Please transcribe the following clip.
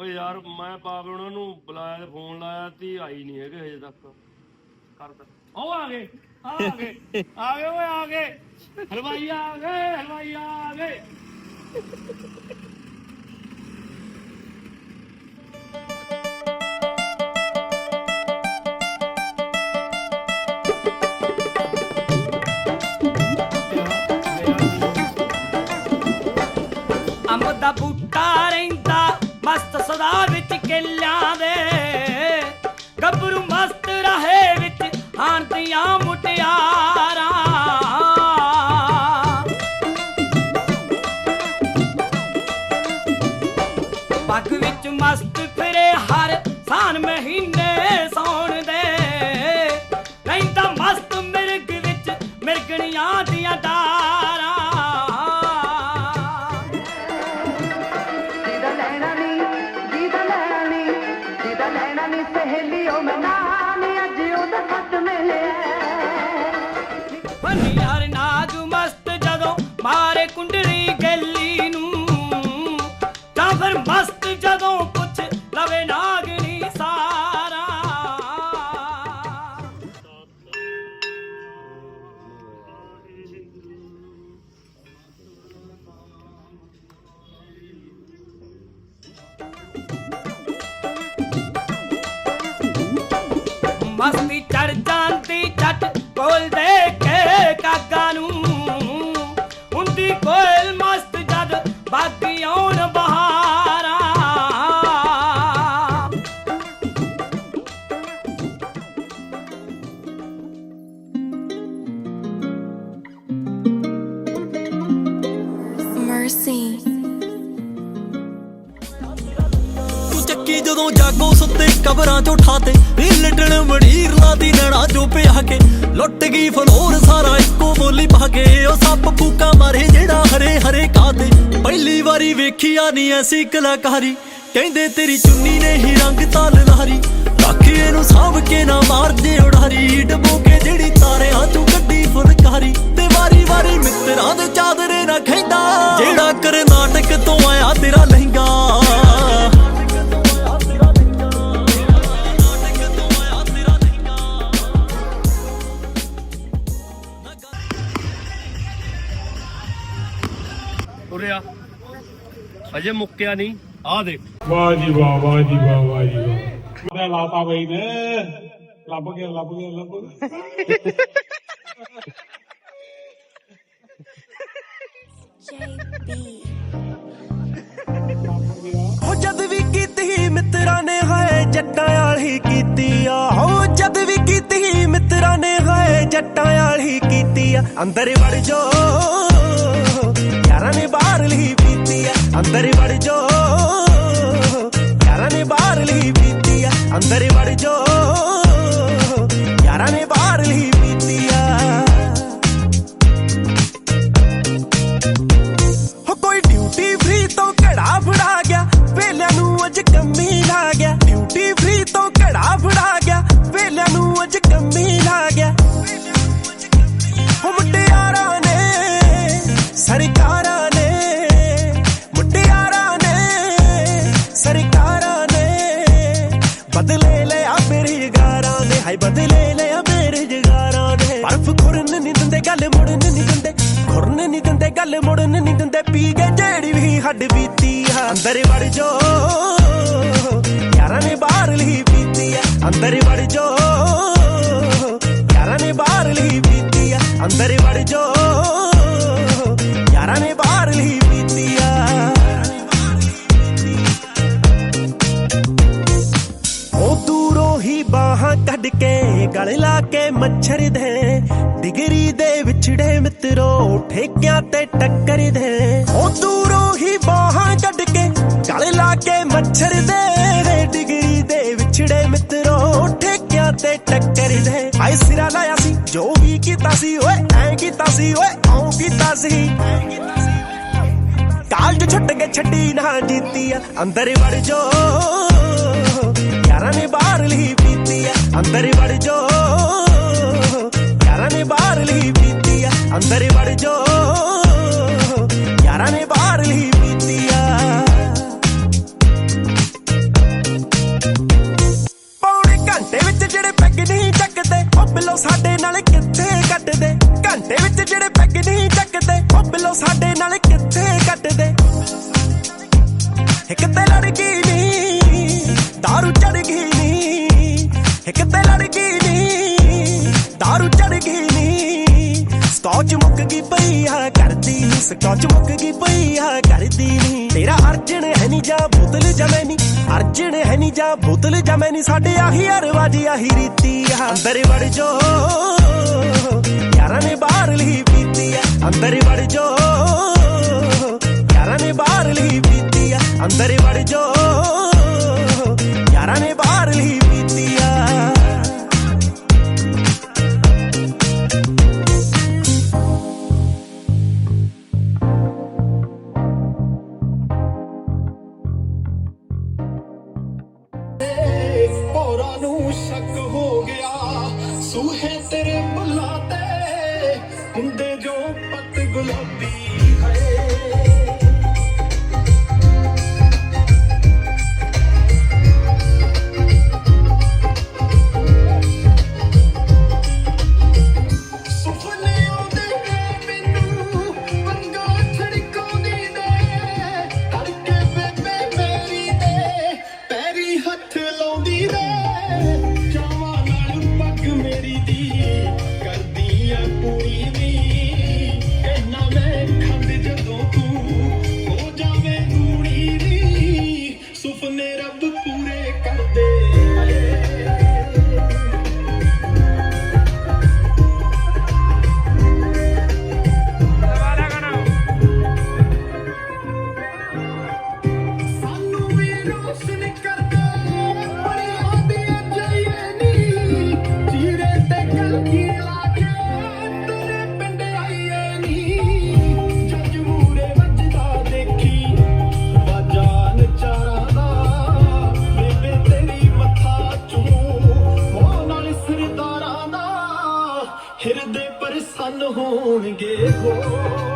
ਓਏ ਯਾਰ, ਮੈਂ ਪਾਵੇ ਉਹਨਾਂ ਨੂੰ ਬੁਲਾਇਆ ਤੇ ਫੋਨ ਲਾਇਆ ਤੀ ਆਈ ਨਹੀਂ ਹੈਗੇ ਹਜੇ ਤੱਕ। ਕਰ ਦੇ। ਉਹ ਆ ਗਏ ਆ ਗਏ ਆ ਗਏ, ਓਏ ਆ ਗਏ। ਹਲਵਾਈ ਆ ਗਏ, ਹਲਵਾਈ ਆ ਗਏ। ਮਸਤ ਵਿੱਚ ਕਿੱਲਿਆਂ ਦੇ। ਗੱਭਰੂ ਮਸਤ ਰਹੇ ਵਿੱਚ ਹਾਣ ਦੀਆਂ ਮੁਟਿਆਰਾਂ। ਪੱਗ ਵਿੱਚ ਮਸਤ ਫਿਰੇ ਹਰ ਸਾਨ ਮਹੀਨੇ। ਕੁੰਡਲੀ ਗੱਲੀ ਨੂੰ। ਤਾਂ ਫਿਰ ਮਸਤ ਜਦੋਂ ਕੁਛ ਲਵੇ ਨਾਗਣੀ ਸਾਰਾ। ਮਸਤੀ ਚੜ ਜਦੋਂ ਜਾਗੋ ਸੁੱਤੇ ਕਬਰਾਂ ਚੋਂ ਠਾਤੇ ਇਹ ਲਟਣ ਮੜੀਰ ਲਾਦੀ ਨਣਾ ਚੋਂ ਪਿਆ ਕੇ। ਲੁੱਟ ਗਈ ਫਲੋਰ ਸਾਰਾ ਇੱਕੋ ਬੋਲੀ ਪਾ ਕੇ। ਉਹ ਸੱਪ ਫੂਕਾ ਮਾਰੇ ਜਿਹੜਾ ਹਰੇ ਹਰੇ ਕਾਤੇ। ਪਹਿਲੀ ਵਾਰੀ ਵੇਖਿਆ ਨਹੀਂ ਐਸੀ ਕਲਾਕਾਰੀ। ਕਹਿੰਦੇ ਤੇਰੀ ਚੁੰਨੀ ਨੇ ਹੀ ਰੰਗ ਤਾਲ ਲਹਾਰੀ। ਰੱਖ ਇਹਨੂੰ ਸਾਂਭ ਕੇ ਨਾ ਮਾਰਦੇ ਉਡਾਰੀ। ਡਬੋ ਕੇ ਜਿਹੜੀ ਤਾਰਿਆਂ ਚੋਂ ਕੱਢੀ ਫੁਲਕਾਰੀ। ਤੇ ਵਾਰੀ ਵਾਰੀ ਮਿੱਤਰਾਂ ਦੇ ਚਾਦਰੇ ਨਾ ਖੈਂਦਾ ਜਿਹੜਾ ਕਰਨਾਟਕ ਤੋਂ ਆਇਆ ਤੇਰਾ ਲਹਿੰਗਾ। ਅਜੇ ਮੁੱਕਿਆ ਨਹੀਂ। ਆ ਦੇਖ। ਵਾਹ ਜੀ ਵਾਹ ਵਾਹ ਜੀ ਵਾਹ ਵਾਹ ਜੀ ਵਾਹ। ਮੈਂ ਲਾਤਾ ਬਈ ਨੇ। ਲੱਭ ਗਿਆ ਲੱਭ ਗਿਆ ਲੱਭ ਗਿਆ. ਹੋ ਜਦ ਵੀ ਕੀਤੀ ਮਿੱਤਰਾਂ ਨੇ ਹਾਏ ਜੱਟਾਂ ਵਾਲੀ ਕੀਤੀ ਆ। ਹੋ ਜਦ ਵੀ ਕੀਤੀ ਮਿੱਤਰਾਂ ਨੇ ਹਾਏ ਜੱਟਾਂ ਵਾਲੀ ਕੀਤੀ ਆ। ਅੰਦਰ ਵੜ ਜੋ ਅੰਦਰ ਵੜ ਜੋ। ਯਾਰਾਂ ਨੇ ਬਾਹਰ ਲਈ ਪੀਤੀ ਆ। ਅੰਦਰ ਵੜ ਜੋ। ਯਾਰਾਂ ਨੇ ਬਾਹਰ ਲਈ ਬਦਲੇ ਲਿਆ ਮੇਰੇ ਗਾਰਾਂ ਨੇ। ਹਾਈ ਬਦਲੇ ਲਿਆ ਮੇਰੇ ਜਗਾਰਾਂ ਨੇ। ਬਰਫ ਖੁਰਨ ਨਹੀਂ ਦਿੰਦੇ, ਗੱਲ ਮੁੜਨ ਨਹੀਂ ਦਿੰਦੇ। ਖੁਰਨ ਨਹੀਂ ਦਿੰਦੇ, ਗੱਲ ਮੁੜਨ ਨਹੀਂ ਦਿੰਦੇ। ਪੀ ਕੇ ਜਿਹੜੀ ਵੀ ਹੱਡ ਬੀਤੀ ਆ। ਅੰਦਰ ਵੜ ਜੋ। ਯਾਰਾਂ ਨੇ ਬਾਹਰ ਲਈ ਪੀਤੀ ਆ। ਅੰਦਰ ਵੜ ਜੋ। ਯਾਰਾਂ ਨੇ ਬਾਹਰ ਲਈ ਪੀਤੀ ਆ। ਅੰਦਰ ਵੜ ਜੋ। ਕੱਢ ਕੇ ਗਲ ਲਾ ਕੇ ਮੱਛਰ ਦੇ। ਡਿਗਰੀ ਦੇ ਵਿਛੜੇ ਮਿੱਤਰੋ, ਠੇਕਿਆਂ ਤੇ ਟੱਕਰ ਦੇ। ਉਹ ਦੂਰੋਂ ਹੀ ਬਾਹਾਂ ਕੱਢ ਕੇ ਗਲ ਲਾ ਕੇ ਮੱਛਰ ਦੇ ਡਿਗਰੀ ਦੇ ਵਿਛੜੇ ਮਿੱਤਰੋ, ਠੇਕਿਆਂ ਤੇ ਟੱਕਰ ਦੇ। ਆਈ ਸਿਰਾ ਲਾਇਆ ਸੀ, ਜੋ ਵੀ ਕੀਤਾ ਸੀ, ਓਏ, ਐ ਕੀਤਾ ਸੀ, ਓਏ ਆਉਂ ਕੀਤਾ ਸੀ। ਐਂ ਕੀਤਾ ਸੀ ਕਾਲਜ ਛੁੱਟ ਕੇ ਛੱਡੀ ਨਾ ਜੀਤੀ ਅੰਦਰ ਵੜ ਜੋ। ਯਾਰਾਂ ਨੇ ਬਾਹਰ ਲਈ ਪੀਤੀ ਇੱਕ ਤੇ ਲੜ ਨੀ दारू ਚੜ ਗਈ ਨੀ ਸਕਾਚ ਮੁੱਕ ਗਈ ਪਈ ਆ, ਕਰਦੀ ਨੀ ਸਕਾਚ ਮੁੱਕ ਗਈ ਪਈ ਆ, ਕਰਦੀ ਨੀ ਤੇਰਾ ਅਰਜਨ ਹੈ ਨੀ ਜਾਂ ਬੋਤਲ ਜਮੈ ਨੀ, ਅਰਜਨ ਹੈ ਨੀ ਜਾਂ ਬੋਤਲ ਜਮੈ ਨੀ, ਸਾਡੇ ਆਹੀ ਅਰਵਾਜੀ, ਆਹੀ ਰੀਤੀ ਆ। ਅੰਦਰ ਵੜ ਜੋ, ਯਾਰਾਂ ਨੇ ਬਾਹਰ ਲਈ ਪੀਤੀ ਆ। ਅੰਦਰ ਵੜ ਜੋ, ਯਾਰਾਂ ਨੇ ਬਾਹਰ ਲਈ ਪੀਤੀ ਆ। ਅੰਦਰ ਵੜ ਜੋ, ਯਾਰਾਂ ਨੇ ਬਾਹਰ ਲਈ ਸ਼ੱਕ ਹੋ ਗਿਆ। ਸੂਹੇ ਤੇਰੇ ਬੁਲਾ ਤੇ ਹੁੰਦੇ ਹਿਰਦੇ ਪਰਸੰਨ ਹੋਣਗੇ ਹੋ